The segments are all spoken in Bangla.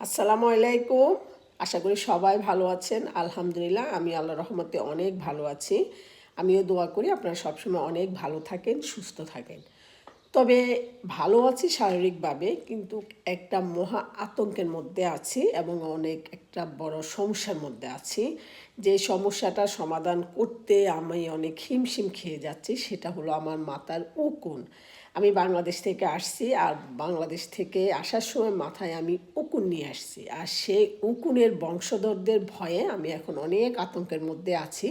আসসালামু আলাইকুম। আশা করি সবাই ভালো আছেন। আলহামদুলিল্লাহ, আমি আল্লাহ রহমতে অনেক ভালো আছি। আমিও দোয়া করি আপনারা সবসময় অনেক ভালো থাকেন, সুস্থ থাকেন। তবে ভালো আছি শারীরিকভাবে, কিন্তু একটা মহা আতঙ্কের মধ্যে আছি এবং অনেক একটা বড় সমস্যার মধ্যে আছি। যে সমস্যাটা সমাধান করতে আমি অনেক হিমশিম খেয়ে যাচ্ছি, সেটা হলো আমার মাতার উকুন। আমি বাংলাদেশ থেকে আসছি আর বাংলাদেশ থেকে আসার সময় মাথায় আমি উকুন নিয়ে আসছি। আর সেই উকুনের বংশধরদের ভয়ে আমি এখন অনেক আতঙ্কের মধ্যে আছি।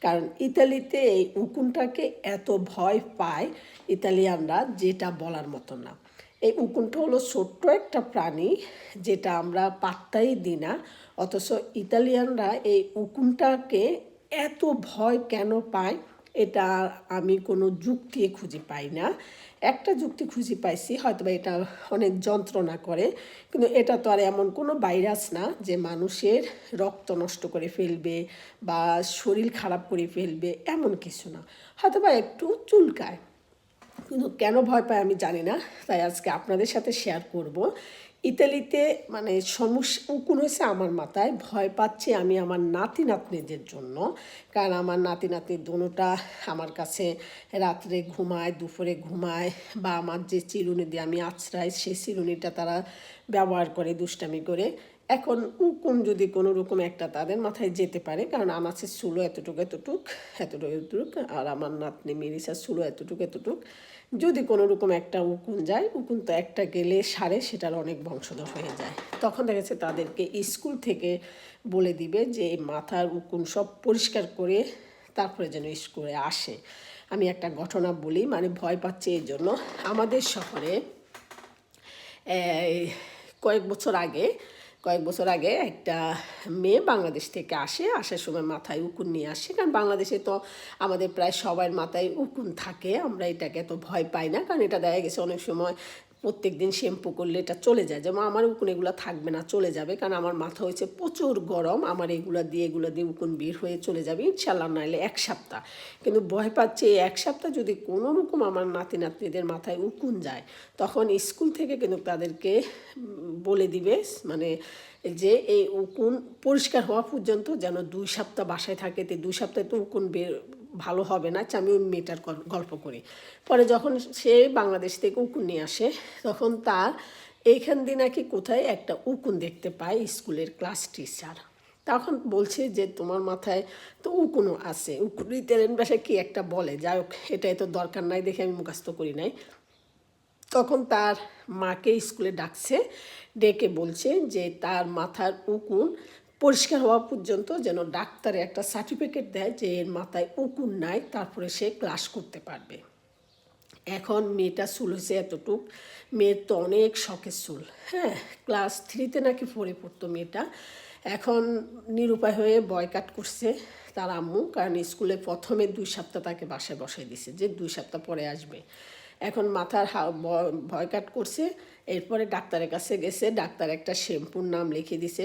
কারণ ইতালিতে এই উকুনটাকে এত ভয় পায় ইতালিয়ানরা যেটা বলার মতো না। এই উকুনটা হলো ছোট্ট একটা প্রাণী যেটা আমরা পাত্তাই দিই না। অথচ ইতালিয়ানরা এই উকুনটাকে এত ভয় কেন পায়? এটা আমি কোনো যুক্তি খুঁজে পাই না। একটা যুক্তি খুঁজে পাইছি হয়তো এটা অনেক যন্ত্রণা করে, কিন্তু এটা তো আর এমন কোনো ভাইরাস না যে মানুষের রক্ত নষ্ট করে ফেলবে বা শরীর খারাপ করে ফেলবে, এমন কিছু না। হয়তো বা একটু চুলকায়, কিন্তু কেন ভয় পায় আমি জানি না, তাই আজকে আপনাদের সাথে শেয়ার করব। ইতালিতে মানে সমস্যা, উকুন হয়েছে আমার মাথায়। ভয় পাচ্ছি আমি আমার নাতি নাতনিদের জন্য, কারণ আমার নাতি নাতনি দোনোটা আমার কাছে রাত্রে ঘুমায়, দুপুরে ঘুমায়, বা আমার যে চিরুনি দিয়ে আমি আছড়াই সেই চিরুনিটা তারা ব্যবহার করে দুষ্টামি করে। এখন উকুন যদি কোনো রকম একটা তাদের মাথায় যেতে পারে, কারণ আনাচের চুলো এতটুকু এতটুক এতটুকু এতটুক, আর আমার নাতনি মেরিসার চুলো এতটুকু এতটুক যদি কোনো রকম একটা উকুন যায়, উকুন তো একটা গেলে সারে, সেটার অনেক বংশধর হয়ে যায়। তখন দেখা তাদেরকে স্কুল থেকে বলে দিবে যে মাথার উকুন সব পরিষ্কার করে তারপরে যেন স্কুলে আসে। আমি একটা ঘটনা বলি মানে ভয় পাচ্ছি এই জন্য। আমাদের শহরে কয়েক বছর আগে কয়েক বছর আগে একটা মেয়ে বাংলাদেশ থেকে আসে, আসার সময় মাথায় উকুন নিয়ে আসে। কারণ বাংলাদেশে তো আমাদের প্রায় সবার মাথায় উকুন থাকে, আমরা এটাকে এত ভয় পাই না। কারণ এটা দেখা গেছে অনেক সময় প্রত্যেক দিন শ্যাম্পু করলে এটা চলে যায়। যেমন আমার উকুন এগুলো থাকবে না, চলে যাবে। কারণ আমার মাথা হয়েছে প্রচুর গরম। আমার এগুলো দিয়ে এগুলো দিয়ে উকুন বের হয়ে চলে যাবে ইনশাল্লাহ নাহলে এক সপ্তাহ। কিন্তু ভয় পাচ্ছে এই এক সপ্তাহ যদি কোনো রকম আমার নাতি নাতনিদের মাথায় উকুন যায়, তখন স্কুল থেকে কিন্তু তাদেরকে বলে দিবে মানে যে এই উকুন পরিষ্কার হওয়া পর্যন্ত যেন দুই সপ্তাহ বাসায় থাকে। তো দুই সপ্তাহে তো উকুন বের ভালো হবে না আচ্ছা, আমি ওই মেয়েটার গল্প করি। পরে যখন সে বাংলাদেশ থেকে উকুন নিয়ে আসে তখন তার এইখান দিয়ে নাকি কোথায় একটা উকুন দেখতে পায় স্কুলের ক্লাস টিচার। তখন বলছে যে তোমার মাথায় তো উকুনও আছে। উকুন ইতালিয়ান ভাষায় কি একটা বলে? যাই হোক এটাই তো দরকার নাই দেখে আমি মুখাস্ত করি নাই। তখন তার মাকে স্কুলে ডাকছে ডেকে বলছে যে তার মাথার উকুন পরিষ্কার হওয়া পর্যন্ত যেন ডাক্তারে একটা সার্টিফিকেট দেয় যে এর মাথায় উকুন নাই, তারপরে সে ক্লাস করতে পারবে। এখন মেয়েটা চুল হয়েছে এতটুক, মেয়ের তো অনেক শখের চুল। হ্যাঁ ক্লাস থ্রিতে নাকি পড়ে পড়তো মেয়েটা। এখন নিরুপায় হয়ে বয়কাট করছে তার আম্মু, কারণ স্কুলে প্রথমে দুই সপ্তাহ তাকে বাসায় বসাই দিছে যে দুই সপ্তাহ পরে আসবে। এখন মাথার ভয় কাট করছে এরপরে ডাক্তারের কাছে গেছে, ডাক্তার একটা শ্যাম্পুর নাম লিখে দিছে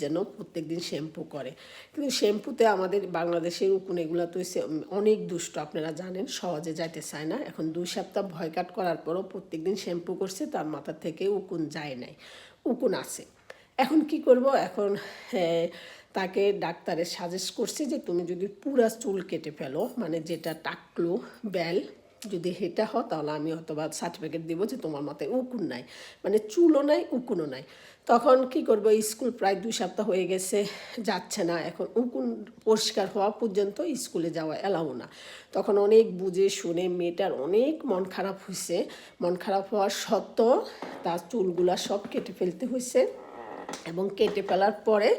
যেন প্রত্যেক দিন শ্যাম্পু করে। কিন্তু শ্যাম্পুতে আমাদের বাংলাদেশের উকুন এগুলো তো অনেক দুষ্ট, আপনারা জানেন, সহজে যাইতে চায় না। এখন দুই সপ্তাহ ভয় কাট করার পরও প্রত্যেক দিন শ্যাম্পু করছে, তার মাথা থেকে উকুন যায় নাই, উকুন আছে। এখন কি করব? এখন তাকে ডাক্তারের সাজেস্ট করছে যে, তুমি যদি পুরা চুল কেটে ফেলো মানে যেটা টাকলো, বেল যদি হেটা হয় তাহলে আমি হয়তো বা সার্টিফিকেট দিব যে তোমার মাথায় উকুন নাই। মানে চুলও নাই, উকুনও নাই। তখন কি করব, স্কুল প্রায় দুই সপ্তাহ হয়ে গেছে, যাচ্ছে না। এখন উকুন পরিষ্কার হওয়া পর্যন্ত স্কুলে যাওয়া এলাও না। তখন অনেক বুঝে শুনে মেয়েটার অনেক মন খারাপ হয়েছে মন খারাপ হওয়ার সত্ত্বেও তার চুলগুলা সব কেটে ফেলতে হয়েছে এবং কেটে ফেলার পরে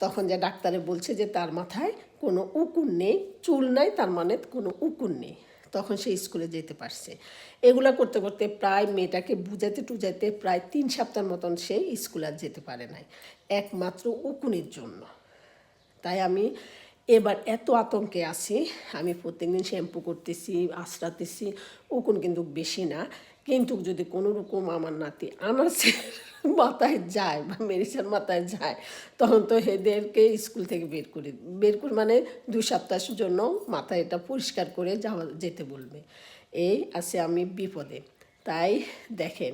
তখন যে ডাক্তারে বলছে যে তার মাথায় কোনো উকুন নেই, চুল নাই, তার মানে কোনো উকুন নেই। তখন সে স্কুলে যেতে পারছে। এগুলা করতে করতে প্রায় মেয়েটাকে বুঝাতে টুজাতে প্রায় তিন সপ্তাহ মতন সে স্কুলে আর যেতে পারে নাই। একমাত্র উকুনের জন্য। তাই আমি এবার এত আতঙ্কে আছি, আমি প্রত্যেকদিন শ্যাম্পু করতেছি আশ্রাতেছি উকুন কিন্তু বেশি না। কিন্তু যদি কোনো রকম আমার নাতি আনাসের মাথায় যায় বা মেরিসার মাথায় যায়, তখন তো এদেরকে স্কুল থেকে বের করে বের করে মানে দুই সপ্তাহের জন্য মাথায় এটা পরিষ্কার করে যাওয়া, যেতে বলবে। এই আছে আমি বিপদে। তাই দেখেন,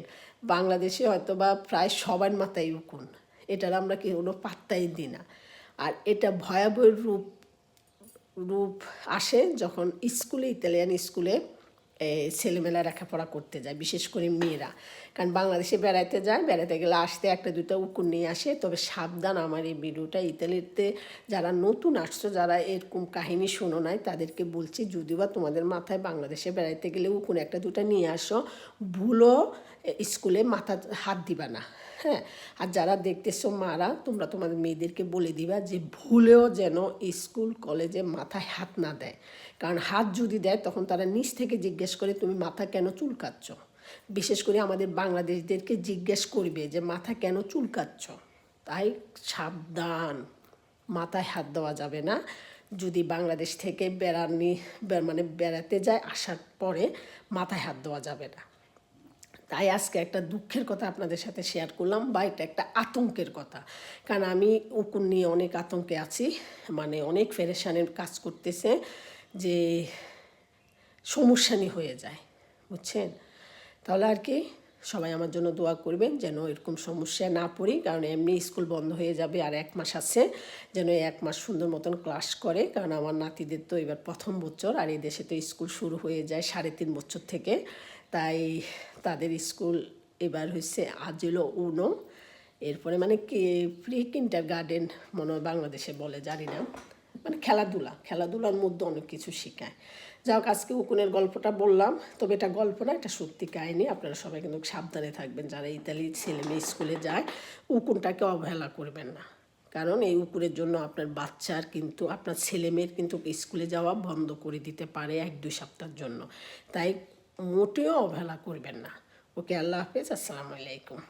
বাংলাদেশে হয়তো বা প্রায় সবার মাথায় উকুন, এটার আমরা কি কোনো পাত্তাই দিই না। আর এটা ভয়াবহ রূপ রূপ আসে যখন স্কুলে, ইতালিয়ান স্কুলে ছেলেমেয়েরা লেখাপড়া করতে যায়, বিশেষ করে মেয়েরা। কারণ বাংলাদেশে বেড়াতে যায় বেড়াতে গেলে আসতে একটা দুটো উকুন নিয়ে আসে। তবে সাবধান আমার এই ভিডিওটা। ইতালিতে যারা নতুন আসছো, যারা এরকম কাহিনী শোনো নাই, তাদেরকে বলছি, যদিও বা তোমাদের মাথায় বাংলাদেশে বেড়াতে গেলে উকুন একটা দুটো নিয়ে আসো। ভুলো স্কুলে মাথা হাত দিবা না হ্যাঁ? আর যারা দেখতেছো মারা, তোমরা তোমাদের মেয়েদেরকে বলে দিবা যে ভুলেও যেন স্কুল, কলেজে মাথায় হাত না দেয়। কারণ হাত যদি দেয়, তখন তারা নিচ থেকে জিজ্ঞেস করে তুমি মাথা কেন চুলকাচ্ছ? বিশেষ করে আমাদের বাংলাদেশদেরকে জিজ্ঞেস করবে যে মাথা কেন চুলকাচ্ছ? তাই সাবধান, মাথায় হাত দেওয়া যাবে না। যদি বাংলাদেশ থেকে বেড়ানি মানে বেড়াতে যায়, আসার পরে মাথায় হাত দেওয়া যাবে না। তাই আজকে একটা দুঃখের কথা আপনাদের সাথে শেয়ার করলাম বা এটা একটা আতঙ্কের কথা। কারণ আমি উকুন নিয়ে অনেক আতঙ্কে আছি মানে অনেক ফেরেশানের কাজ করতেছে যে সমস্যানি হয়ে যায়, বুঝছেন? তাহলে আর কি, সবাই আমার জন্য দোয়া করবেন যেন এরকম সমস্যায় না পড়ি, কারণ এমনি স্কুল বন্ধ হয়ে যাবে আর এক মাস আছে যেন এক মাস সুন্দর মতন ক্লাস করে। কারণ আমার নাতিদের তো এবার প্রথম বছর আর এই দেশে তো স্কুল শুরু হয়ে যায় সাড়ে তিন বছর থেকে। তাই তাদের স্কুল এবার হচ্ছে আজিলো উনো। এরপরে মানে কি, প্রি কিন্টার গার্ডেন মনে হয় বাংলাদেশে বলে, জানি না। মানে খেলাধুলা, খেলাধুলার মধ্যে অনেক কিছু শেখায়। যা হোক, আজকে উকুনের গল্পটা বললাম, তবে এটা গল্প না, এটা সত্যি কাহিনি। আপনারা সবাই কিন্তু সাবধানে থাকবেন, যারা ইতালি ছেলে মেয়ে স্কুলে যায়, উকুনটাকে অবহেলা করবেন না। কারণ এই উকুনের জন্য আপনার বাচ্চার কিন্তু, আপনার ছেলে মেয়ের কিন্তু স্কুলে যাওয়া বন্ধ করে দিতে পারে এক দুই সপ্তাহের জন্য। তাই মোটেও অবহেলা করবেন না। ওকে আল্লাহ হাফেজ আসসালামু আলাইকুম।